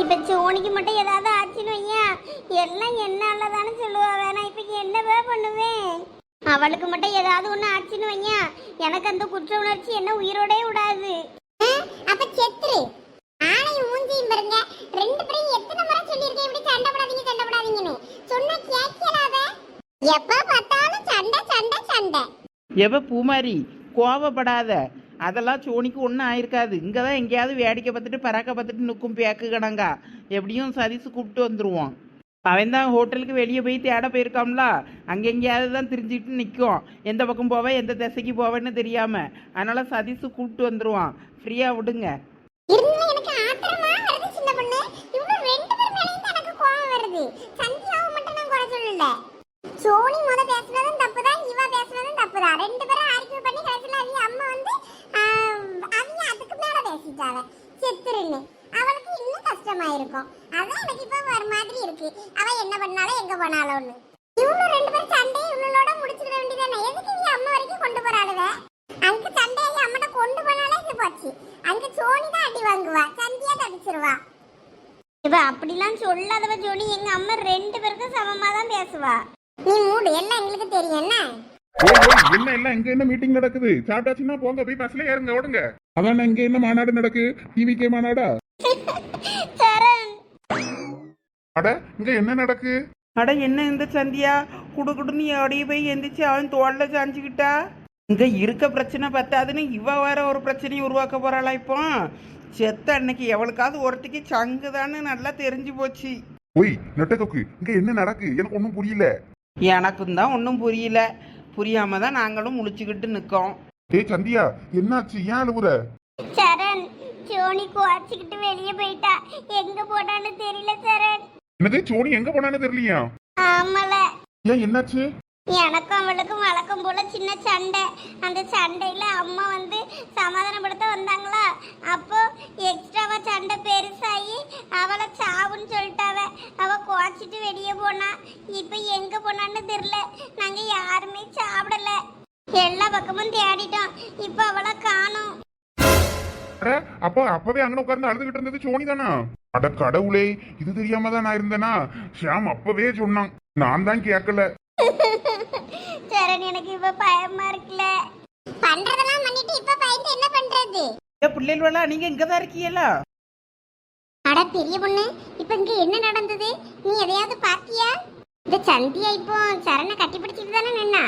இப்ப சோனிக்கு மட்டும் ஏதாவது ஆச்சுன்னு வையன். எல்லாம் என்னால தானே சொல்லுவா வேணாம் இப்ப என்னவே பண்ணுவேன் அவளுக்கு மட்டும் ஏதாவது ஒண்ணு ஆச்சுன்னு வையன். எனக்கு அந்த குற்ற உணர்ச்சி என்ன உயிரோடே விடாது. அப்ப செத்துரு. ஆணையும் மூஞ்சியும் பாருங்க. ரெண்டு பேரும் எத்தனை முறை சொல்லியிருக்கேன்? இப்படி சண்டை போடாதீங்க சண்டை போடாதீங்கன்னு. சொன்னா கேட்கலாத? எப்ப பார்த்தாலும் சண்டை சண்டை சண்டை. எவ பூமாரி கோவப்படாத. அதெல்லாம் சோனிக்கு ஒன்றும் ஆயிருக்காது. இங்கே தான் எங்கேயாவது வேடிக்கை பார்த்துட்டு பறக்க பார்த்துட்டு நிற்கும் பேக்கு கணங்கா. எப்படியும் சதீஷ் கூப்பிட்டு வந்துடுவான் அவன் தான் ஹோட்டலுக்கு வெளியே போய் தேட போயிருக்காம்ல அங்கே எங்கேயாவது தான் திரிஞ்சிட்டு நிற்கும். எந்த பக்கம் போவேன் எந்த திசைக்கு போவேன்னு தெரியாம. அதனால சதீஷ் கூப்பிட்டு வந்துடுவான் ஃப்ரீயாக விடுங்க. எனக்கு ஆத்திரமா வருது சின்ன பொண்ணு. இவங்க ரெண்டு பேர் எனக்கு கோவம் வருது சந்தியாவை மட்டும் நான் குறை சொல்லல சோனி முத பேசுனதும் தப்புதான் இவ பேசுனதும் தப்புதான் ரெண்டு பேரும் ஆர்கியூ பண்ணி கடைசியில அவிய அம்மா வந்து ஆஹ், அவிய அதுக்கு மேல பேசிட்டாவ செத்துருன்னு அவளுக்கு இன்னும் கஷ்டமா இருக்கும் அதான் எனக்கு இப்ப ஒரு மாதிரி இருக்கு அவ என்ன பண்ணாலும் எங்க போனாலும்னு இவங்க ரெண்டு பேரும் சண்டையை இவங்களோட முடிச்சிட வேண்டியதானே எதுக்கு இவங்க அம்மா வரைக்கும் கொண்டு போறாளுவ அங்க சண்டையை அம்மட்ட கொண்டு போனாலே இது போச்சு அங்க சோனி தான் அடி வாங்குவா சந்தியா தடிச்சிருவா இவ அப்படிலாம் சொல்லாதவ ஜோனி. எங்க அம்மா ரெண்டு பேருக்கும் சமமா தான் பேசுவா. நீ மூடு எல்லாம் எங்களுக்கு தெரியும் என்ன? என்ன எல்லாம் இங்க என்ன மீட்டிங் நடக்குது? சாப்பிட்டாச்சுன்னா போங்க போய் பஸ்ல ஏறுங்க ஓடுங்க. அதான் இங்க என்ன மாநாடு நடக்கு? டிவிகே மாநாடா? சரண். அட இங்க என்ன நடக்கு? அட என்ன இந்த சந்தியா? குடு குடுன்னு ஓடி போய் எந்திரிச்சு அவன் தோல்ல சாஞ்சுக்கிட்டா? இங்க இருக்க பிரச்சனை பத்தாதுன்னு இவ வேற ஒரு பிரச்சனையை உருவாக்க போறாளா இப்போ? செத்த அன்னைக்கு எவளுக்காவது ஒருத்திக்கு சங்குதான்னு நல்லா தெரிஞ்சு போச்சு. ஒய் நெட்டக்கோக்கு இங்க என்ன நடக்கு? எனக்கு ஒண்ணும் புரியல. எனக்கும் தான் ஒன்றும் புரியல. புரியாம தான் நாங்களும் முழிச்சுக்கிட்டு நிற்கோம் ஏய் சந்தியா என்னாச்சு? ஏன் அழுவுற? சரண் சோனி குவாச்சிக்கிட்டு வெளியே போயிட்டா. எங்க போனான்னு தெரியல சரண். என்னது? சோனி எங்க போனான்னு தெரியலையா? ஆமல. ஏன் என்னாச்சு? எனக்கும் அவளுக்கும் வழக்கம் போல சின்ன சண்டை. அந்த சண்டையில அம்மா வந்து சமாதானப்படுத்த வந்தாங்களா? அப்போ எக்ஸ்ட்ராவாக சண்டை பெருசாகி அவளை சாவுன்னு சொல்லிட்டாவ. அவ குவாச்சிட்டு வெளியே போனா. இப்போ எங்க போனான்னு தெரியல. நாங்க யாருமே சாப்பிடலை. எல்லா பக்கமும் தேடிட்டோம். இப்போ அவளை காணோம். அப்போ அப்பவே அங்க உட்கார்ந்து அழுதுகிட்டு இருந்தது சோனி தானா? அட கடவுளே இது தெரியாம தான் நான் இருந்தேனா? ஷியாம் அப்பவே சொன்னான். நான் தான் கேட்கல சரண் எனக்கு இப்ப பயமா இருக்குல்ல? பண்றதெல்லாம் பண்ணிட்டு இப்ப பயந்து என்ன பண்றது? ஏ பிள்ளைகளா நீங்க இங்க தான் இருக்கீங்களா அட பெரிய பொண்ணு இப்ப இங்க என்ன நடந்தது? நீ எதையாவது பாத்தியா? இந்த சந்தியா இப்போ சரண கட்டி பிடிச்சிட்டு தானே நின்னா?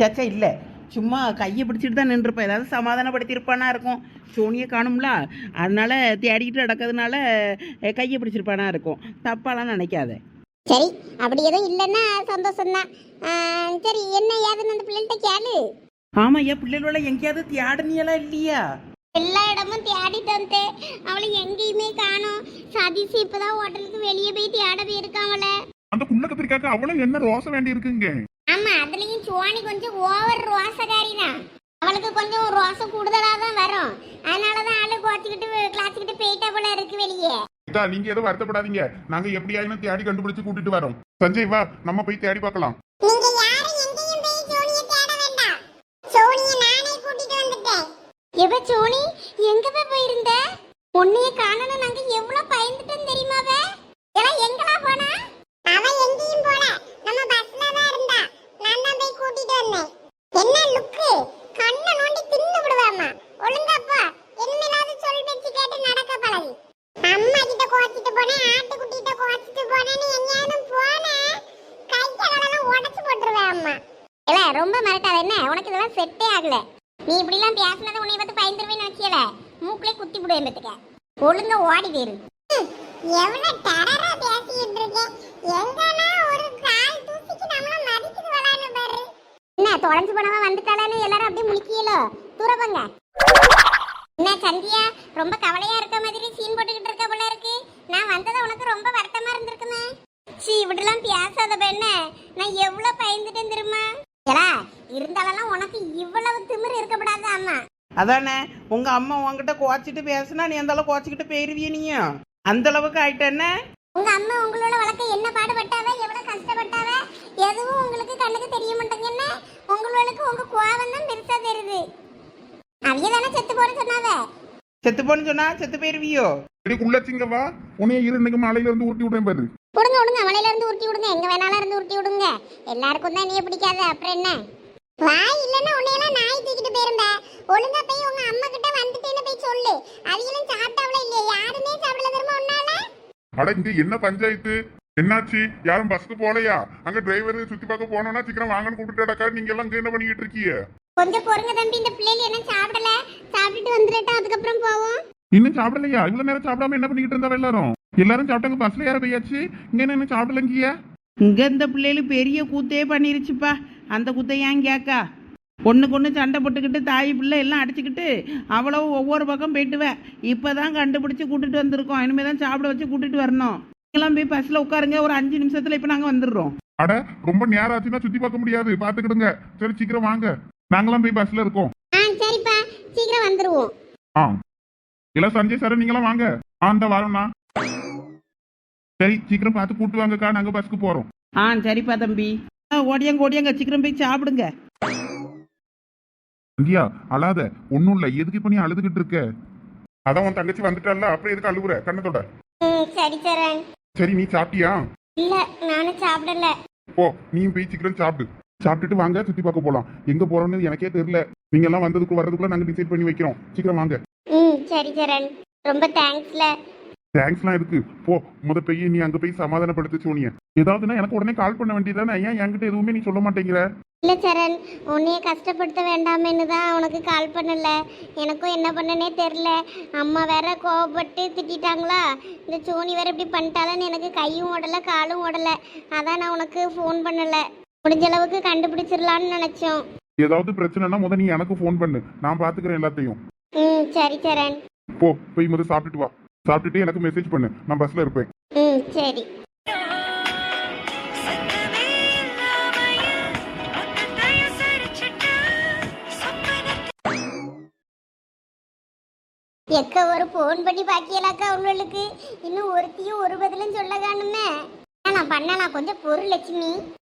சேச்சா இல்ல. சும்மா கையை பிடிச்சிட்டு தான் நின்றுப்பேன் ஏதாவது சமாதானப்படுத்தியிருப்பானா இருக்கும். சோனியை காணும்ல. அதனால தேடிக்கிட்டு நடக்கிறதுனால கையை பிடிச்சிருப்பானா இருக்கும். தப்பாலாம் நினைக்காத. சரி அப்படி எதுவும் இல்லைன்னா சந்தோஷம் தான் சரி என்ன ஏதுன்னு அந்த பிள்ளைகிட்ட கேளு. ஆமா ஏன் பிள்ளைகளோட எங்கேயாவது தேடனியெல்லாம் இல்லையா? எல்லா இடமும் தேடிட்டோம் தே. அவளை எங்கேயுமே காணோம். சதீஷ் இப்பதான் ஹோட்டலுக்கு வெளியே போய் தேட போயிருக்காவல அந்த புள்ள கத்திரிக்காக்க அவ்வளவு என்ன ரோசம் வேண்டி இருக்குங்க ஆமா அதுலயும் சுவாணி கொஞ்சம் ஓவர் ரோசகாரி தான் அவளுக்கு கொஞ்சம் ரோசம் கூடுதலா தான் வரும். அதனாலதான் ஆளு கோச்சிக்கிட்டு கிளாச்சுக்கிட்டு போயிட்டா போல இருக்கு வெளியே. இதா நீங்க எதுவும் வருத்தப்படாதீங்க. நாங்க எப்படியாயினும் தேடி கண்டுபிடிச்சு கூட்டிட்டு வரோம். சஞ்சய் வா நம்ம போய் தேடி பார்க்கலாம். நீங்க சோனி? எங்க போய் போயிருந்த? உன்னைய காணணும் நாங்க எவ்வளவு பயந்துட்டோம் தெரியுமாவே எல்லாம் எங்கெல்லாம் போனா அவ எங்கேயும் போல நம்ம பஸ்ல தான் இருந்தா நான் தான் போய் கூட்டிட்டு வந்தேன் என்ன லுக்கு கண்ணை நோண்டி தின்னு விடுவாமா ஒழுங்கா போ இனிமேலாவது சொல் பேச்சு கேட்டு நடக்க பழகு அம்மா கிட்ட கோச்சிட்டு போனேன் ஆட்டுக்குட்டி கிட்ட கோச்சிட்டு போனேன்னு எங்கேயாவது போனேன் கை காலெல்லாம் உடைச்சு போட்டுருவேன் அம்மா இல்ல ரொம்ப மிரட்டாத என்ன உனக்கு இதெல்லாம் செட்டே ஆகல நீ இப்படி எல்லாம் பேசினது உன்னை பார்த்து பயந்துருவேன்னு வச்சியல மூக்கிலே குத்தி விடுவேன் பத்துக்க ஒழுங்கா ஓடி போயிரு எவ்வளவு டரரா பேசிட்டு இருக்கேன் எங்கன்னா ஒரு கால் தூசிக்கு நம்மள மதிக்குது வளான்னு பாரு. என்ன தொலைஞ்சு போனவ வந்துட்டாளேன்னு எல்லாரும் அப்படியே முழிக்கீங்களோ தூரப்பங்க என்ன சந்தியா ரொம்ப கவலையா இருக்க மாதிரி சீன் போட்டுக்கிட்டு இருக்க போல இருக்கு. நான் வந்தது உனக்கு ரொம்ப வருத்தமா இருந்திருக்குமே. சீ இப்படிலாம் பேசாத பெண்ண. நான் எவ்வளவு பயந்துட்டேன் தெரியுமா? இருந்தாலும் உனக்கு இவ்வளவு திமிரு இருக்கக்கூடாது அம்மா. அதானே? உங்க அம்மா உன்கிட்ட குவாச்சிட்டு பேசுனா நீ அந்த அளவுக்கு குவாச்சிக்கிட்டு போயிருவிய நீயும் அந்த அளவுக்கு ஆயிட்டேன்னு உங்க அம்மா உங்களோட வழக்க என்ன பாடுபட்டாவ? எவ்வளவு கஷ்டப்பட்டாவ? எதுவும் உங்களுக்கு கண்ணுக்கு தெரிய மாட்டேங்கன்னு உங்களுக்கு உங்க கோவம் தான் பெருசா தெரியுது. அவிய தானே செத்து போட சொன்னாவ? செத்து போன்னு சொன்னா செத்து போயிருவியோ? இடி குள்ளச்சிங்க வா. உன்னைய இரு இன்னைக்கு மாலையில இருந்து ஊட்டி விடுறேன் பாரு. விடுங்க விடுங்க மலையில இருந்து உருட்டி விடுங்க. எங்க வேணாலும் இருந்து உருட்டி விடுங்க. எல்லாருக்கும் தான் நீ பிடிக்காது. அப்புறம் என்ன? வாய் இல்லன்னா உன்னையெல்லாம் நாய் தூக்கிட்டு போயிருந்த. ஒழுங்கா போய் உங்க அம்மா கிட்ட வந்துட்டேன்னு போய் சொல்லு. அவிகளும் சாப்பிட்டாவள இல்லையா? யாருமே சாப்பிடல திரும்ப உன்னால? அட இங்க என்ன பஞ்சாயத்து? என்னாச்சு? யாரும் பஸ்க்கு போலையா? அங்க டிரைவர் சுத்தி பார்க்க போனோம்னா சீக்கிரம் வாங்கன்னு கூப்பிட்டுட்டாக்கா நீங்க எல்லாம் இங்க என்ன பண்ணிக்கிட்டு இருக்கீங்க? கொஞ்சம் பொறுங்க தம்பி இந்த பிள்ளைகள் என்ன சாப்பிடல? சாப்பிட்டுட்டு வந்துடட்டும் அதுக்கப்புறம் போவோம். இன்னும் சாப்பிடலையா? இவ்வளவு நேரம் சாப்பிடாம என்ன பண்ணிக்கிட்டு இருந்தா எல்லாரும்? எல்லாரும் சாப்பிட்டாங்க பஸ்ல ஏற போயாச்சு. இங்க என்ன இன்னும் சாப்பிடலங்கிய இங்க இந்த பிள்ளைகள் பெரிய கூத்தே பண்ணிருச்சுப்பா. அந்த கூத்தை ஏன் கேக்கா? ஒண்ணுக்கு ஒன்று சண்டை போட்டுக்கிட்டு தாய் பிள்ளை எல்லாம் அடிச்சுக்கிட்டு அவ்வளவு ஒவ்வொரு பக்கம் போயிட்டுவேன் இப்பதான் கண்டுபிடிச்சு கூட்டிட்டு வந்திருக்கோம். இனிமே தான் சாப்பிட வச்சு கூட்டிட்டு வரணும். நீங்களாம் போய் பஸ்ல உட்காருங்க. ஒரு அஞ்சு நிமிஷத்துல இப்ப நாங்க வந்துடுறோம். அட ரொம்ப நேரம் ஆச்சுன்னா சுத்தி பார்க்க முடியாது. பாத்துக்கிடுங்க. சரி சீக்கிரம் வாங்க. நாங்களாம் போய் பஸ்ல இருக்கோம். ஆ சரிப்பா. சீக்கிரம் வந்துருவோம். ஆ. இல்ல சஞ்சய் சார் நீங்களாம் வாங்க. ஆ இந்த வரோம்ண்ணா சரி சீக்கிரம் பார்த்து கூட்டு வாங்கக்கா. நாங்க பஸ்க்கு போறோம். ஆ சரிப்பா தம்பி. ஆ, ஓடியாங்க ஓடியாங்க. சீக்கிரம் போய் சாப்பிடுங்க. இங்கயா அழாத ஒண்ணும் இல்ல எதுக்கு இப்ப நீ அழுதுகிட்டு இருக்க? அதான் உன் தங்கச்சி வந்துட்டால அப்புறம் எதுக்கு அழுகுற கண்ணத்தோட ம் சரி சரண் சரி நீ சாப்பிட்டியா? இல்ல நானும் சாப்பிடல. போ நீயும் போய் சீக்கிரம் சாப்பிடு. சாப்பிட்டுட்டு வாங்க சுத்தி பார்க்க போலாம். எங்க போறோம்னு எனக்கே தெரியல. நீங்க எல்லாம் வந்ததுக்கு வர்றதுக்குள்ள நாங்க டிசைட் பண்ணி வைக்கிறோம். சீக்கிரம் வாங்க. ம் சரி சரண் ரொம்ப தேங்க்ஸ்ல தேங்க்ஸ்லாம் இருக்கு போ முத போய் நீ அங்க போய் சமாதானப்படுத்து சோனிய. ஏதாவதுன்னா எனக்கு உடனே கால் பண்ண வேண்டியதானே ஏன் என்கிட்ட எதுவுமே நீ சொல்ல மாட்டேங்கிற? இல்ல சரண் உன்னைய கஷ்டப்படுத்த வேண்டாமேன்னு தான் உனக்கு கால் பண்ணல. எனக்கும் என்ன பண்ணனே தெரில அம்மா வேற கோவப்பட்டு திட்டிட்டாங்களா? இந்த சோனி வேற இப்படி பண்ணிட்டாலன்னு எனக்கு கையும் ஓடல காலும் ஓடல. அதான் நான் உனக்கு ஃபோன் பண்ணல. முடிஞ்ச அளவுக்கு கண்டுபிடிச்சிடலான்னு நினைச்சோம். ஏதாவது பிரச்சனைனா முத நீ எனக்கு ஃபோன் பண்ணு. நான் பாத்துக்கிறேன் எல்லாத்தையும். ம் சரி சரண். போ போய் முத சாப்பிட்டுட்டு வா. சாப்பிட்டுட்டு எனக்கு மெசேஜ் பண்ணு. நான் பஸ்ல இருப்பேன். ம் சரி. எக்க ஒரு ஃபோன் பண்ணி பாக்கியலாக்கா உங்களுக்கு? இன்னும் ஒருத்தையும் ஒரு பதிலும் சொல்ல காணுமே நான் பண்ணலாம்? கொஞ்சம் பொருள் லட்சுமி.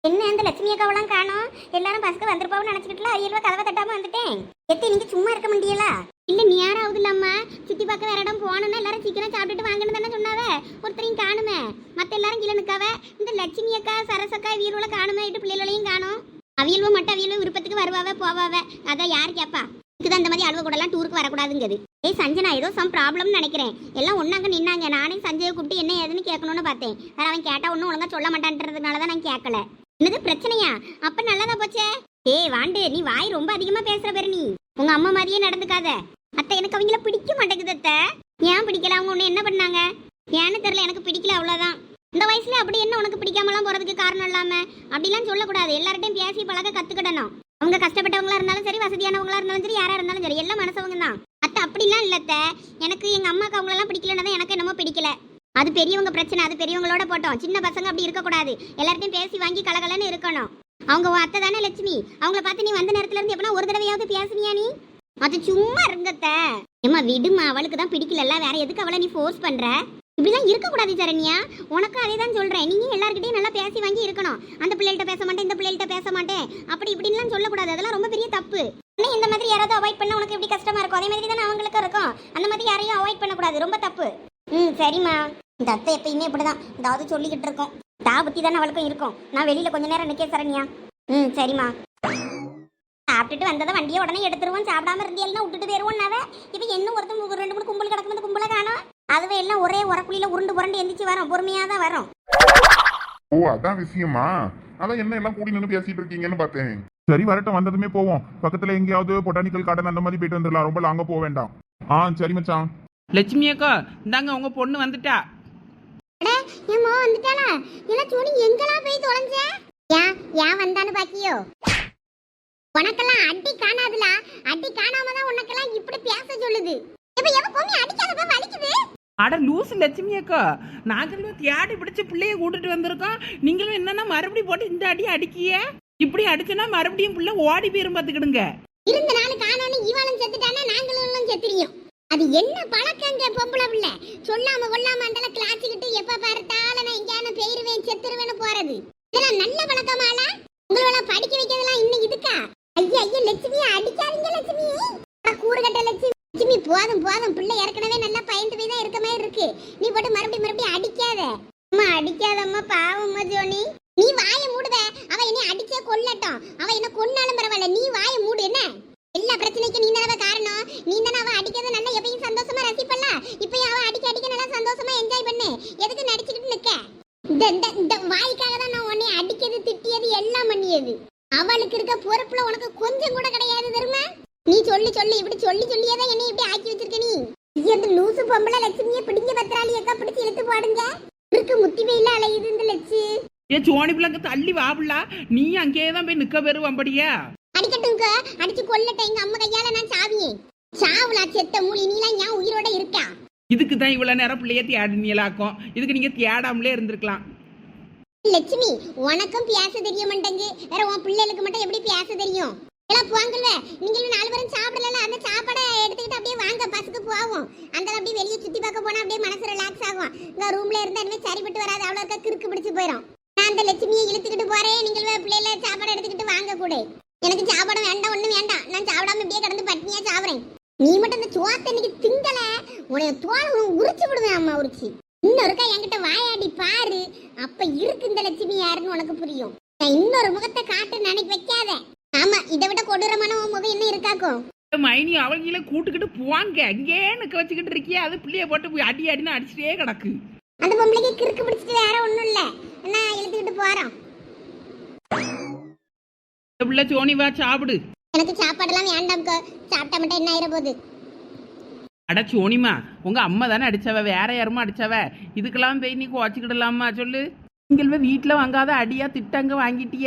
என்ன அந்த லட்சுமி அக்காவெல்லாம் காணும்? எல்லாரும் பஸ்க்கு வந்திருப்பாவும் நினைச்சுக்கிட்டுல ஐயல்வா கதவை தட்டாம வந்துட்டேன். எத்தி நீங்க சும்மா இருக்க முடியலா? இல்ல நேராவது இல்லாம சுத்தி பார்க்க வேற இடம் போனோம்னா எல்லாரும் சீக்கிரம் சாப்பிட்டுட்டு வாங்கன்னு தானே சொன்னாவே? ஒருத்தரையும் காணுமே. மத்த எல்லாரும் கீழே நிக்காவ? இந்த லட்சுமி அக்கா சரசக்கா வீரோல காணுமே இட்டு பிள்ளைகளையும் காணும். அவியல்வோ மட்டும் அவியல்வ விருப்பத்துக்கு வருவாவ போவாவ? அதான் யார் கேப்பா? இதுக்கு அந்த மாதிரி அளவு கூடலாம் டூருக்கு வரக்கூடாதுங்கிறது. ஏய் சஞ்சனா ஏதோ சம் ப்ராப்ளம்னு நினைக்கிறேன். எல்லாம் ஒன்றாங்க நின்னாங்க. நானே சஞ்சயை கூப்பிட்டு என்ன ஏதுன்னு கேட்கணும்னு பார்த்தேன். வேற அவன் கேட்டால் ஒன்றும் ஒழுங்காக சொல்ல மாட்டான்றதுனால தான் நான் கேட்கல. என்னது பிரச்சனையா? அப்போ நல்லதா போச்சே? ஏய் வாண்டு நீ வாய் ரொம்ப அதிகமாக பேசுற பேர் நீ. உங்க அம்மா மாதிரியே நடந்துக்காத. அத்தை எனக்கு அவங்கள பிடிக்க மாட்டேங்குது அத்தை. ஏன் பிடிக்கல? அவங்க ஒன்று என்ன பண்ணாங்க? ஏன்னு தெரியல எனக்கு பிடிக்கல அவ்வளோதான் இந்த வயசுல அப்படி என்ன உனக்கு பிடிக்காமலாம் போறதுக்கு காரணம் இல்லாமல் அப்படிலாம் சொல்லக்கூடாது. எல்லார்ட்டையும் பேசி பழக கத்துக்கிடணும். அவங்க கஷ்டப்பட்டவங்களா இருந்தாலும் சரி வசதியானவங்களா இருந்தாலும் சரி யாரா இருந்தாலும் சரி எல்லாம் மனசவங்க தான். அத்தை அப்படிலாம் இல்லத்த எனக்கு எங்க அம்மாக்கு அவங்களெல்லாம் பிடிக்கலன்னா தான் எனக்கு என்னமோ பிடிக்கல. அது பெரியவங்க பிரச்சனை அது பெரியவங்களோட போட்டோம். சின்ன பசங்க அப்படி இருக்கக்கூடாது. எல்லார்ட்டையும் பேசி வாங்கி கலகலன்னு இருக்கணும். அவங்க உன் அத்தை தானே லட்சுமி? அவங்கள பார்த்து நீ வந்த நேரத்துல இருந்து எப்பனா ஒரு தடவையாவது பேசுனியா நீ? அது சும்மா இருங்கத்த ஏமா விடுமா அவளுக்கு தான் பிடிக்கலல்ல. வேற எதுக்கு அவளை நீ ஃபோர்ஸ் பண்ற? இப்படிலாம் இருக்கக்கூடாது சரண்யா. உனக்கும் அதே தான் சொல்கிறேன் நீங்கள் எல்லார்கிட்டயும் நல்லா பேசி வாங்கி இருக்கணும். அந்த பிள்ளைகிட்ட பேச மாட்டேன் இந்த பிள்ளைகிட்ட பேச மாட்டேன். அப்படி இப்படின்லாம் சொல்லக்கூடாது. அதெல்லாம் ரொம்ப பெரிய தப்பு. இன்னும் இந்த மாதிரி யாராவது அவாய்ட் பண்ண உனக்கு எப்படி கஷ்டமாக இருக்கும்? அதே மாதிரி தானே அவங்களுக்கு இருக்கும். அந்த மாதிரி யாரையும் அவாய்ட் பண்ணக்கூடாது. ரொம்ப தப்பு. ம் சரிம்மா. இந்த அத்தை எப்பயுமே இப்படிதான். ஏதாவது சொல்லிக்கிட்டு இருக்கோம். தா புத்தி தானே அவளுக்கும் இருக்கும். நான் வெளியில் கொஞ்ச நேரம் நிற்க சரண்யா. ம் சரிம்மா. சாப்பிட்டுட்டு வந்ததை வண்டியை உடனே எடுத்துருவோம். சாப்பிடாம இருந்தியெல்லாம் விட்டுட்டு போயிருவோம்னாவ. இப்போ இன்னும் ஒருத்தன் ஒரு ரெண்டு மூணு கும்பல் கிடக்கும் கும்பலை காணும். அதுவே எல்லாம் ஒரே உரக்குழியில உருண்டு புரண்டு எந்திரிச்சு வரோம். பொறுமையா தான் வரும். ஓ அதான் விஷயமா? அதான் என்ன எல்லாம் கூடி நின்று பேசிட்டு இருக்கீங்கன்னு பார்த்தேன். சரி வரட்டும் வந்ததுமே போவோம். பக்கத்துல எங்கேயாவது பொட்டானிக்கல் கார்டன் அந்த மாதிரி போயிட்டு வந்துடலாம். ரொம்ப லாங்க போக வேண்டாம். ஆ சரி மச்சான். லட்சுமி அக்கா இந்தாங்க உங்க பொண்ணு வந்துட்டா. என் மோ வந்துட்டானா எல்லாம் சோனி எங்கெல்லாம் போய் தொலைஞ்ச? ஏன் ஏன் வந்தான்னு பாக்கியோ? உனக்கெல்லாம் அடி காணாதுல அடி காணாம தான் உனக்கெல்லாம் இப்படி பேச சொல்லுது. இப்ப எவ பொம்மி அடிக்காதப்ப வலிக்குது அட லூசு லட்சுமி அக்கா. நாங்களும் தேடி பிடிச்சி பிள்ளைய கூட்டிட்டு வந்திருக்கோம். நீங்களும் என்னன்னா மறுபடியும் போட்டு இந்த அடி அடிக்கிய? இப்படி அடிச்சுன்னா மறுபடியும் பிள்ளை ஓடி போயிரும் பார்த்துக்கிடுங்க. இருந்த நாள் காணோன்னு இவளும் செத்துட்டானா நாங்களும் செத்துறியும் அது என்ன பழக்கங்க பொம்பளை பிள்ளை? சொல்லாம கொள்ளாம அந்தல கிளாச்சிக்கிட்டு எப்ப பார்த்தாலும் நான் எங்கேயான பெயருவேன் செத்துருவேன்னு போறது. இதெல்லாம் நல்ல பழக்கமால உங்களோட படிக்க வைக்கிறதெல்லாம் இன்னும் இதுக்கா? ஐயா ஐயா லட்சுமி. அடிக்காதீங்க லட்சுமி கூறுகட்ட லட்சுமி. சிமி போதும் போதும். பிள்ளை ஏற்கனவே நல்லா பயந்து போய் தான் இருக்க மாதிரி இருக்கு. நீ போட்டு மறுபடியும் மறுபடியும் அடிக்காத. அம்மா அடிக்காதம்மா பாவம்மா ஜோனி. நீ வாயை மூடுத. அவ என்னை அடிச்சே கொல்லட்டும். அவ என்ன கொன்னாலும் பரவாயில்ல. நீ வாயை மூடு என்ன? எல்லா பிரச்சனைக்கும் நீ தானே காரணம்? நீ தானே அவ அடிக்கிறது நல்லா எப்பயும் சந்தோஷமா ரசிப்பல்ல? இப்பயும் அவ அடிக்க அடிக்க நல்லா சந்தோஷமா என்ஜாய் பண்ணு. எதுக்கு நடிச்சுக்கிட்டு நிக்க? இந்த இந்த இந்த வாய்க்காக தான் நான் உன்னை அடிக்கிறது திட்டியது எல்லாம் பண்ணியது. அவளுக்கு இருக்க பொறுப்புல உனக்கு கொஞ்சம் கூட கிடையாது தெரியுமா? நீ சொல்லி சொல்லி. இப்படி சொல்லி சொல்லியே தான் என்னை இப்படி ஆக்கி வச்சிருக்க நீ. இந்த லூசு பொம்பளை லட்சுமியை பிடிங்க பத்திராளி அக்கா பிடிச்சு இழுத்து போடுங்க. இருக்கு முத்தி வெயில அலையுது இந்த லட்சு. ஏ சோனி பிள்ளைங்க தள்ளி வாப்புல நீ அங்கேயே தான் போய் நிக்க பெரு வம்படியா? அடிக்கட்டுங்க அடிச்சு கொல்லட்ட எங்க அம்மா கையால நான் சாவியே. சாவுலா செத்த மூலி நீலாம் ஏன் உயிரோட இருக்கா? இதுக்கு தான் இவ்வளவு நேரம் பிள்ளைய தேடினீங்களாக்கும். இதுக்கு நீங்க தேடாமலே இருந்திருக்கலாம். லட்சுமி உனக்கும் பேச தெரிய மாட்டேங்கு வேற உன் பிள்ளைகளுக்கு மட்டும் எப்படி பேச தெரியும்? எல்லாம் போங்கல்ல நீங்களும் நாலு பேரும் சாப்பிடல அந்த சாப்பாடை எடுத்துக்கிட்டு அப்படியே வாங்க பஸ்ஸுக்கு போவோம். அந்த அப்படியே வெளியே சுத்தி பார்க்க போனால் அப்படியே மனசு ரிலாக்ஸ் ஆகும். இங்கே ரூமில் இருந்தா இனிமே சரிப்பட்டு வராது. அவ்வளோ இருக்க? கிறுக்கு பிடிச்சி போயிடும் நான் அந்த லட்சுமியை இழுத்துக்கிட்டு போறேன். நீங்கள் பிள்ளைகள சாப்பாடு எடுத்துக்கிட்டு வாங்க கூட. எனக்கு சாப்பாடு வேண்டாம் ஒண்ணும் வேண்டாம். நான் சாப்பிடாம இப்படியே கிடந்து பட்னியா சாப்பிட்றேன் நீ மட்டும் இந்த சோத்தை இன்னைக்கு திங்கல? உனைய தோலை உரிச்சு விடுவேன் அம்மா உரிச்சு. இன்னொருக்கா என்கிட்ட வாயாடி பாரு. அப்ப இருக்கு இந்த லட்சுமி யாருன்னு உனக்கு புரியும். நான் இன்னொரு முகத்தை காட்டு நினைக்க வைக்காத. ஆமா இதை விட கொடூரமான உன் முகம் என்ன இருக்காக்கும் மைனி அவங்கள கூட்டுக்கிட்டு போவாங்க. அங்கேயே நிக்க வச்சுக்கிட்டு இருக்கியா அது பிள்ளைய போட்டு போய் அடி அடின்னு அடிச்சிட்டே கிடக்கு. அந்த பொம்பளைக்கு கிறுக்கு பிடிச்சிட்டு வேற ஒண்ணும் இல்ல. நான் இழுத்துக்கிட்டு போறோம்? பிள்ளை சோனி வா சாப்பிடு. எனக்கு சாப்பாடெல்லாம் வேண்டாம்க்கோ. சாப்பிட்டா மட்டும் என்ன ஆயிர போகுது? அட சோனிமா உங்க அம்மா தானே அடிச்சவ வேற யாருமா அடிச்சவ? இதுக்கெல்லாம் போய் நீ குவச்சிக்கிடலாமா சொல்லு. நீங்கள் வீட்டில் வாங்காத அடியா திட்டங்க வாங்கிட்டிய.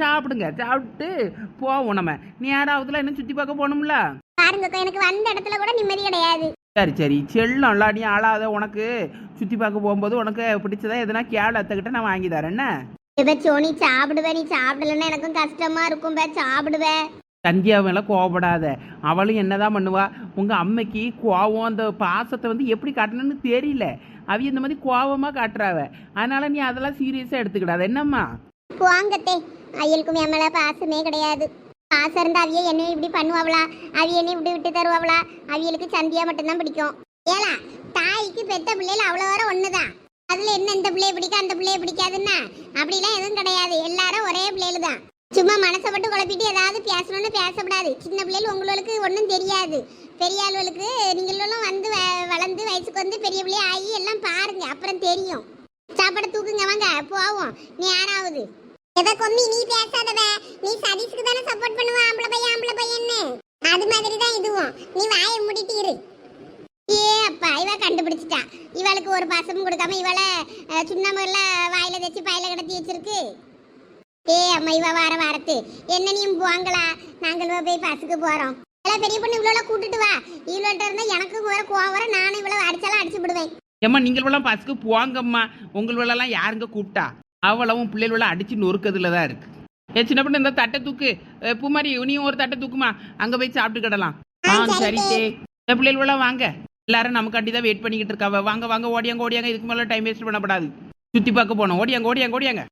சாப்பிடுங்க. சாப்பிட்டு போவோம் நம்ம. நீ யாராவதுல என்ன சுத்தி பார்க்க போகணும்ல? பாருங்கக்கா எனக்கு வந்த இடத்துல கூட நிம்மதி கிடையாது. சரி சரி. செல்லம்ல நீ ஆளாத உனக்கு. சுத்தி பார்க்க போகும்போது உனக்கு பிடிச்சதா எதுனா கேள் அத்தக்கிட்ட நான் வாங்கி தரேன். என்ன? இப்ப சோனி சாப்பிடுவே நீ சாப்பிடலன்னா எனக்கும் கஷ்டமா இருக்கும் பே சாப்பிடுவேன் சந்தியா மேல கோவப்படாத. அவளும் என்னதான் பண்ணுவா? உங்க அம்மைக்கு கோவம் அந்த பாசத்தை வந்து எப்படி காட்டணும்னு தெரியல. அவ இந்த மாதிரி கோவமா காட்டுறாவ. அதனால நீ அதெல்லாம் சீரியஸா எடுத்துக்கிடாத. என்னம்மா? போங்கத்தே. அய்யலுக்கும் என் மேல பாசமே கிடையாது. பாசம் இருந்தால் அவிய என்னையும் இப்படி பண்ணுவாங்களா அவிய என்னையும் இப்படி விட்டு தருவாங்களா அவியலுக்கு சந்தியா மட்டும்தான் பிடிக்கும். ஏலா தாய்க்கு பெத்த பிள்ளைல அவ்வளோ வர ஒண்ணுதான். அதுல என்ன இந்த பிள்ளைய பிடிக்கும் அந்த பிள்ளைய பிடிக்காதுன்னா? அப்படிலாம் எதுவும் கிடையாது. எல்லாரும் ஒரே பிள்ளைகள் தான் சும்மா மனசை மட்டும் குழப்பிட்டு ஏதாவது பேசணும்னு பேசக்கூடாது சின்ன பிள்ளைகள் உங்களுக்கு ஒன்றும் தெரியாது. பெரிய ஆளுகளுக்கு நீங்களும் வந்து வ- வளர்ந்து வயசுக்கு வந்து பெரிய பிள்ளைய ஆகி எல்லாம் பாருங்க. அப்புறம் தெரியும். சாப்பாடு தூக்குங்க வாங்க போவோம். நீ யாராவது? எதை கொம்மி நீ பேசாதவ. நீ சதீஷ்க்கு தானே சப்போர்ட் பண்ணுவ ஆம்பளை பையன் ஆம்பளை பையன்னு. அது மாதிரி தான் இதுவும். நீ வாயை மூடிட்டு இரு. ஏ அப்பா இவ கண்டுபிடிச்சிட்டா. இவளுக்கு ஒரு பாசமும் கொடுக்காம இவளை அஹ், வாயில தேச்சு பையில கடத்தி வச்சிருக்கு. ஏ அம்மா இவ வார வாரத்து. என்ன நீயும் போங்களா நாங்கள் போய் பஸ்ஸுக்கு போறோம். எல்லாம் பெரிய பொண்ணு இவ்வளோ கூட்டிட்டு வா. இவ்வளோட்ட இருந்தா எனக்கு வர கோவம் வர நானும் இவ்வளோ அடிச்சாலும் அடிச்சு விடுவேன் ஏம்மா நீங்களெல்லாம் பஸ்க்கு போங்கம்மா. உங்களெல்லாம் யாருங்க கூப்பிட்டா? அவளவும் பிள்ளைகள அடிச்சு நொறுக்கிறதுல தான் இருக்கு. ஏ சின்ன பொண்ணு இந்த தட்டை தூக்கு. பூமாரி நீயும் ஒரு தட்டை தூக்குமா? அங்க போய் சாப்பிட்டு கிடலாம். ஆ, சரி, தே பிள்ளைகளெல்லாம் வாங்க. எல்லாரும் நமக்காண்டி தான் வெயிட் பண்ணிக்கிட்டு இருக்காவ. வாங்க வாங்க ஓடியாங்க ஓடியாங்க இதுக்கு மேலே டைம் வேஸ்ட் பண்ணக்கூடாது சுத்தி பார்க்க போனோம். ஓடியாங்க ஓடியாங்க ஓடியாங்க